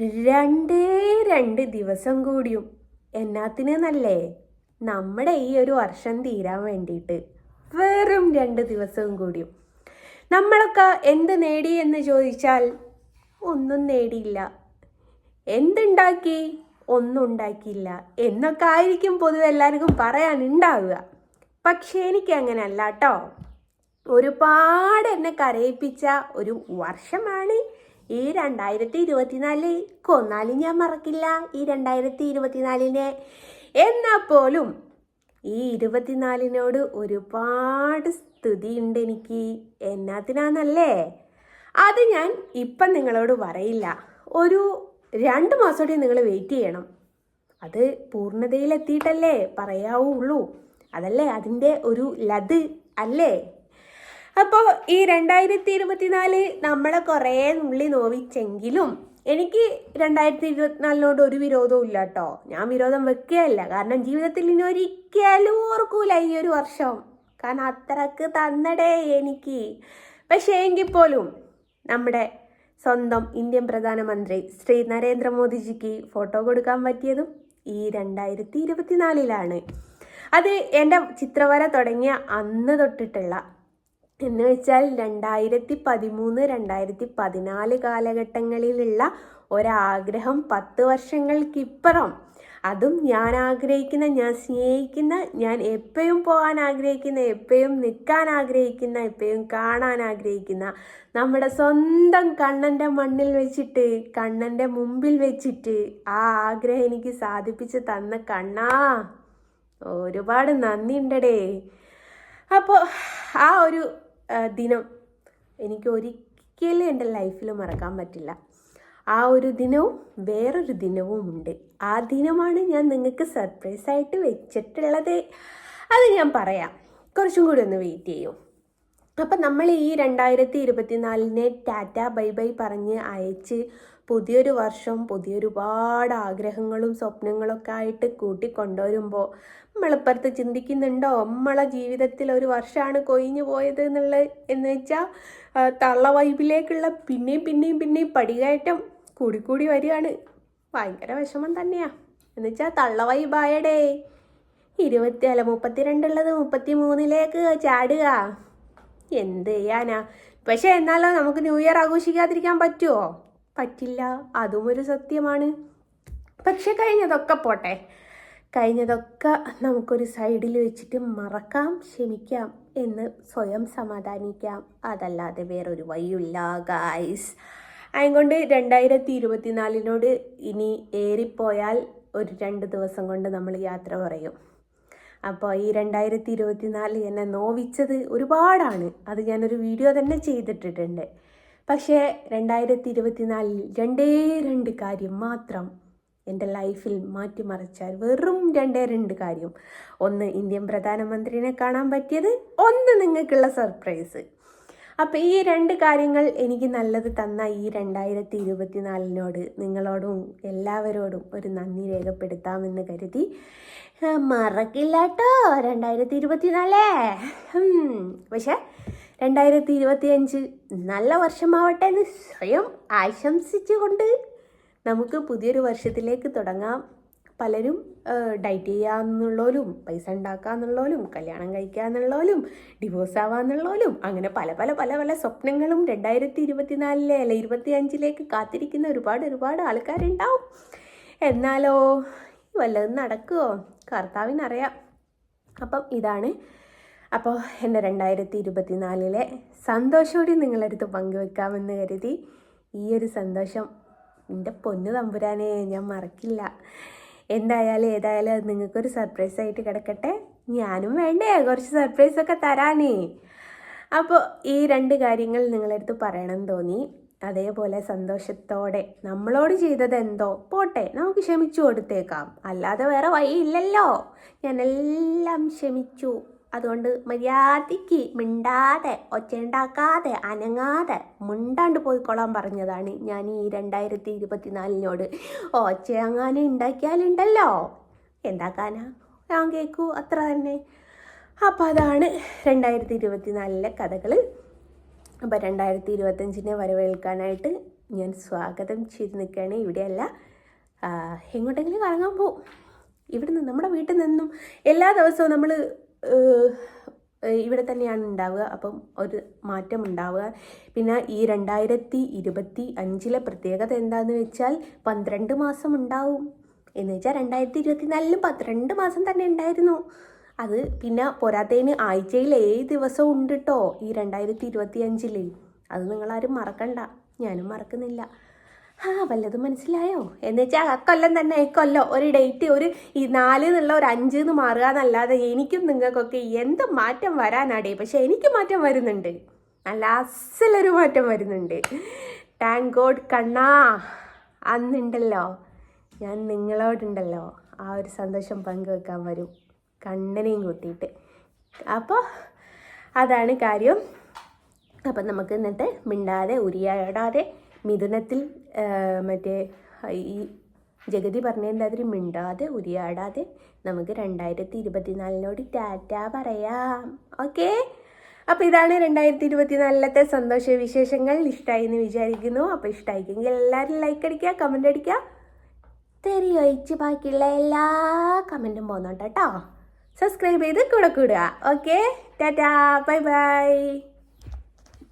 രണ്ടേ രണ്ട് ദിവസം കൂടിയും. എന്നാത്തിന് നല്ലേ നമ്മുടെ ഈ ഒരു വർഷം തീരാൻ വേണ്ടിയിട്ട്. വെറും രണ്ട് ദിവസവും കൂടിയും. നമ്മളൊക്കെ എന്ത് നേടി എന്ന് ചോദിച്ചാൽ ഒന്നും നേടിയില്ല. എന്തുണ്ടാക്കി? ഒന്നും ഉണ്ടാക്കിയില്ല എന്നൊക്കെ ആയിരിക്കും പൊതുവെ എല്ലാവർക്കും പറയാനുണ്ടാവുക. പക്ഷേ എനിക്ക് അങ്ങനെയല്ല കേട്ടോ ഒരുപാട് എന്നെ കരയിപ്പിച്ച ഒരു വർഷമാണ് ഈ രണ്ടായിരത്തി ഇരുപത്തിനാല് കൊന്നാലും ഞാൻ മറക്കില്ല. ഈ രണ്ടായിരത്തി ഇരുപത്തിനാലിനെ എന്നാൽ പോലും ഈ ഇരുപത്തിനാലിനോട് ഒരുപാട് സ്തുതിയുണ്ട് എനിക്ക്. എന്നാത്തിനാന്നല്ലേ? അത് ഞാൻ ഇപ്പം നിങ്ങളോട് പറയില്ല. ഒരു രണ്ട് മാസത്തോടെ നിങ്ങൾ വെയിറ്റ് ചെയ്യണം. അത് പൂർണതയിലെത്തിയിട്ടല്ലേ പറയാവുള്ളൂ. അതല്ലേ അതിന്റെ ഒരു ലത് അല്ലേ? അപ്പോൾ ഈ രണ്ടായിരത്തി ഇരുപത്തിനാല് നമ്മളെ കുറേ നുള്ളി നോവിച്ചെങ്കിലും എനിക്ക് രണ്ടായിരത്തി ഇരുപത്തിനാലിനോട് ഒരു വിരോധവും ഇല്ല കേട്ടോ ഞാൻ വിരോധം വെക്കുകയല്ല. കാരണം ജീവിതത്തിൽ ഇനി ഒരിക്കലും ഓർക്കൂല ഈ ഒരു വർഷം. കാരണം അത്രയ്ക്ക് തന്നടേ എനിക്ക്. പക്ഷേ എങ്കിൽ പോലും നമ്മുടെ സ്വന്തം ഇന്ത്യൻ പ്രധാനമന്ത്രി ശ്രീ നരേന്ദ്രമോദിജിക്ക് ഫോട്ടോ കൊടുക്കാൻ പറ്റിയതും ഈ രണ്ടായിരത്തി ഇരുപത്തിനാലിലാണ് അത് എന്റെ ചിത്രവര തുടങ്ങിയ അന്ന് തൊട്ടിട്ടുള്ള എന്ന് വെച്ചാൽ രണ്ടായിരത്തി പതിമൂന്ന് രണ്ടായിരത്തി പതിനാല് കാലഘട്ടങ്ങളിലുള്ള ഒരാഗ്രഹം പത്ത് വർഷങ്ങൾക്കിപ്പുറം. അതും ഞാൻ ആഗ്രഹിക്കുന്ന ഞാൻ സ്നേഹിക്കുന്ന ഞാൻ എപ്പോഴും പോകാൻ ആഗ്രഹിക്കുന്ന എപ്പോഴും നിൽക്കാൻ ആഗ്രഹിക്കുന്ന എപ്പോഴും കാണാൻ ആഗ്രഹിക്കുന്ന നമ്മുടെ സ്വന്തം കണ്ണന്റെ മണ്ണിൽ വെച്ചിട്ട് കണ്ണന്റെ മുമ്പിൽ വെച്ചിട്ട് ആ ആഗ്രഹം എനിക്ക് സാധിപ്പിച്ച് തന്ന കണ്ണാ. ഒരുപാട് നന്ദിയുണ്ടടേ. അപ്പോൾ ആ ഒരു ദിനം എനിക്ക് ഒരിക്കലും എന്റെ ലൈഫിൽ മറക്കാൻ പറ്റില്ല. ആ ഒരു ദിനവും വേറൊരു ദിനവും ഉണ്ട്. ആ ദിനമാണ് ഞാൻ നിങ്ങൾക്ക് സർപ്രൈസായിട്ട് വെച്ചിട്ടുള്ളത്. അത് ഞാൻ പറയാം. കുറച്ചും കൂടി ഒന്ന് വെയിറ്റ് ചെയ്യും. അപ്പം നമ്മൾ ഈ രണ്ടായിരത്തി ഇരുപത്തിനാലിനെ ടാറ്റ ബൈ ബൈ പറഞ്ഞ് അയച്ച് പുതിയൊരു വർഷം പുതിയൊരുപാട് ആഗ്രഹങ്ങളും സ്വപ്നങ്ങളൊക്കെ ആയിട്ട് കൂട്ടിക്കൊണ്ടുവരുമ്പോൾ നമ്മളിപ്പുറത്ത് ചിന്തിക്കുന്നുണ്ടോ? നമ്മളെ ജീവിതത്തിൽ ഒരു വർഷമാണ് കൊയിഞ്ഞു പോയത് എന്നുള്ള എന്ന് വെച്ചാൽ തള്ള വൈബിലേക്കുള്ള പിന്നെയും പിന്നെയും പിന്നെയും പടികയറ്റം കൂടിക്കൂടി വരികയാണ്. ഭയങ്കര വിഷമം തന്നെയാണ് എന്ന് വെച്ചാൽ തള്ള വൈബായടേ. ഇരുപത്തി അല്ല മുപ്പത്തിരണ്ടുള്ളത് മുപ്പത്തി മൂന്നിലേക്ക് ചാടുക. എന്ത് ചെയ്യാനാ? പക്ഷെ എന്നാലോ നമുക്ക് ന്യൂ ഇയർ ആഘോഷിക്കാതിരിക്കാൻ പറ്റുമോ പറ്റില്ല. അതും ഒരു സത്യമാണ്. പക്ഷെ കഴിഞ്ഞതൊക്കെ പോട്ടെ. കഴിഞ്ഞതൊക്കെ നമുക്കൊരു സൈഡിൽ വെച്ചിട്ട് മറക്കാം ക്ഷമിക്കാം എന്ന് സ്വയം സമാധാനിക്കാം. അതല്ലാതെ വേറൊരു വഴിയില്ല ഗായ്സ് അതുകൊണ്ട് രണ്ടായിരത്തി ഇരുപത്തിനാലിനോട് ഇനി ഏറിപ്പോയാൽ ഒരു രണ്ട് ദിവസം കൊണ്ട് നമ്മൾ യാത്ര പറയും. അപ്പോൾ ഈ രണ്ടായിരത്തി ഇരുപത്തിനാല് എന്നെ നോവിച്ചത് ഒരുപാടാണ്. അത് ഞാനൊരു വീഡിയോ തന്നെ ചെയ്തിട്ടിട്ടുണ്ട്. പക്ഷേ രണ്ടായിരത്തി ഇരുപത്തിനാലിൽ രണ്ടേ രണ്ട് കാര്യം മാത്രം എന്റെ ലൈഫിൽ മാറ്റിമറിച്ചാൽ വെറും രണ്ടേ രണ്ട് കാര്യം. ഒന്ന് ഇന്ത്യൻ പ്രധാനമന്ത്രിനെ കാണാൻ പറ്റിയത് ഒന്ന് നിങ്ങൾക്കുള്ള സർപ്രൈസ്. അപ്പോൾ ഈ രണ്ട് കാര്യങ്ങൾ എനിക്ക് നല്ലത് തന്ന ഈ രണ്ടായിരത്തി ഇരുപത്തിനാലിനോട് നിങ്ങളോടും എല്ലാവരോടും ഒരു നന്ദി രേഖപ്പെടുത്താമെന്ന് കരുതി മറക്കില്ല കേട്ടോ രണ്ടായിരത്തി ഇരുപത്തിനാലേ പക്ഷേ രണ്ടായിരത്തി ഇരുപത്തി അഞ്ച് നല്ല വർഷമാവട്ടെ എന്ന് സ്വയം ആശംസിച്ചുകൊണ്ട് നമുക്ക് പുതിയൊരു വർഷത്തിലേക്ക് തുടങ്ങാം. പലരും ഡയറ്റ് ചെയ്യാന്നുള്ളോലും പൈസ ഉണ്ടാക്കാന്നുള്ളോലും കല്യാണം കഴിക്കാന്നുള്ളോലും ഡിവോഴ്സ് ആവാന്നുള്ളോലും അങ്ങനെ പല പല പല പല സ്വപ്നങ്ങളും രണ്ടായിരത്തി ഇരുപത്തിനാലിലെ അല്ല ഇരുപത്തി അഞ്ചിലേക്ക് കാത്തിരിക്കുന്ന ഒരുപാട് ഒരുപാട് ആൾക്കാരുണ്ടാവും. എന്നാലോ വല്ലതും നടക്കുമോ കർത്താവിനറിയാം. അപ്പം ഇതാണ് അപ്പോൾ എന്റെ രണ്ടായിരത്തി ഇരുപത്തിനാലിലെ സന്തോഷോടെ നിങ്ങളടുത്ത് പങ്കുവെക്കാമെന്ന് കരുതി. ഈ ഒരു സന്തോഷം എന്റെ പൊന്നു തമ്പുരാനെ ഞാൻ മറക്കില്ല. എന്തായാലും ഏതായാലും അത് നിങ്ങൾക്കൊരു സർപ്രൈസ് ആയിട്ട് കിടക്കട്ടെ. ഞാനും വേണ്ടേ കുറച്ച് സർപ്രൈസൊക്കെ തരാനേ. അപ്പോൾ ഈ രണ്ട് കാര്യങ്ങൾ നിങ്ങളടുത്ത് പറയണം തോന്നി. അതേപോലെ സന്തോഷത്തോടെ നമ്മളോട് ചെയ്തത് എന്തോ പോട്ടെ നമുക്ക് ക്ഷമിച്ചു കൊടുത്തേക്കാം. അല്ലാതെ വേറെ വഴിയില്ലല്ലോ. ഞാനെല്ലാം ക്ഷമിച്ചു. അതുകൊണ്ട് മര്യാദയ്ക്ക് മിണ്ടാതെ ഒച്ചയുണ്ടാക്കാതെ അനങ്ങാതെ മിണ്ടാണ്ട് പോയിക്കൊള്ളാൻ പറഞ്ഞതാണ് ഞാൻ ഈ രണ്ടായിരത്തി ഇരുപത്തിനാലിനോട് ഒച്ചയങ്ങാനും ഉണ്ടാക്കിയാലുണ്ടല്ലോ എന്താക്കാനാ ഞാൻ കേൾക്കൂ അത്ര തന്നെ. അപ്പോൾ അതാണ് രണ്ടായിരത്തി ഇരുപത്തിനാലിലെ കഥകൾ അപ്പോൾ രണ്ടായിരത്തി ഇരുപത്തഞ്ചിനെ വരവേൽക്കാനായിട്ട് ഞാൻ സ്വാഗതം ചെയ്ത് നിൽക്കുകയാണ്. ഇവിടെയല്ല എങ്ങോട്ടെങ്കിലും കറങ്ങാൻ പോവും. ഇവിടുന്ന് നമ്മുടെ വീട്ടിൽ നിന്നും എല്ലാ ദിവസവും നമ്മൾ ഇവിടെ തന്നെയാണ് ഉണ്ടാവുക. അപ്പം ഒരു മാറ്റം ഉണ്ടാവുക. പിന്നെ ഈ രണ്ടായിരത്തി ഇരുപത്തി അഞ്ചിലെ പ്രത്യേകത എന്താണെന്ന് വെച്ചാൽ പന്ത്രണ്ട് മാസം ഉണ്ടാവും. എന്ന് വെച്ചാൽ രണ്ടായിരത്തി ഇരുപത്തിനാലിലും പന്ത്രണ്ട് മാസം തന്നെ ഉണ്ടായിരുന്നു. അത് പിന്നെ പോരാത്തതിന് ആഴ്ചയിൽ ഏഴ് ദിവസം ഉണ്ട് കേട്ടോ ഈ രണ്ടായിരത്തി ഇരുപത്തി അഞ്ചിൽ അത് നിങ്ങളാരും മറക്കണ്ട. ഞാനും മറക്കുന്നില്ല. ആ വല്ലതും മനസ്സിലായോ? എന്ന് വെച്ചാൽ ആ കൊല്ലം തന്നെ ഈ കൊല്ലം ഒരു ഡേറ്റ് ഒരു ഈ നാല് എന്നുള്ള ഒരു അഞ്ച് എന്ന് മാറുക എന്നല്ലാതെ എനിക്കും നിങ്ങൾക്കൊക്കെ എന്ത് മാറ്റം വരാനാടേ? പക്ഷെ എനിക്ക് മാറ്റം വരുന്നുണ്ട്. നല്ല അസലൊരു മാറ്റം വരുന്നുണ്ട്. താങ്ക് ഗോഡ് കണ്ണാ അന്നുണ്ടല്ലോ. ഞാൻ നിങ്ങളോടുണ്ടല്ലോ. ആ ഒരു സന്തോഷം പങ്കുവെക്കാൻ വരും. കണ്ണനെയും കൂട്ടിയിട്ട്. അപ്പോൾ അതാണ് കാര്യം. അപ്പം നമുക്ക് ഇന്നത്തെ മിണ്ടാതെ ഉരിയാടാതെ മിഥുനത്തിൽ മറ്റേ ഈ ജഗതി പറഞ്ഞതിന്റെ മിണ്ടാതെ ഉരിയാടാതെ നമുക്ക് രണ്ടായിരത്തി ഇരുപത്തിനാലിനോട് ടാറ്റ പറയാം. ഓക്കെ? അപ്പോൾ ഇതാണ് രണ്ടായിരത്തി ഇരുപത്തിനാലിലത്തെ സന്തോഷ വിശേഷങ്ങൾ. ഇഷ്ടമായി എന്ന് വിചാരിക്കുന്നു. അപ്പോൾ ഇഷ്ടമായിക്കെങ്കിൽ എല്ലാവരും ലൈക്ക് അടിക്കുക കമന്റ് അടിക്കുക. തെറി ഒഴിച്ച് ബാക്കിയുള്ള എല്ലാ കമന്റും പോകുന്നുണ്ട് കേട്ടോ സബ്സ്ക്രൈബ് ചെയ്ത് കൂടെ കൂടുക. Okay tata bye bye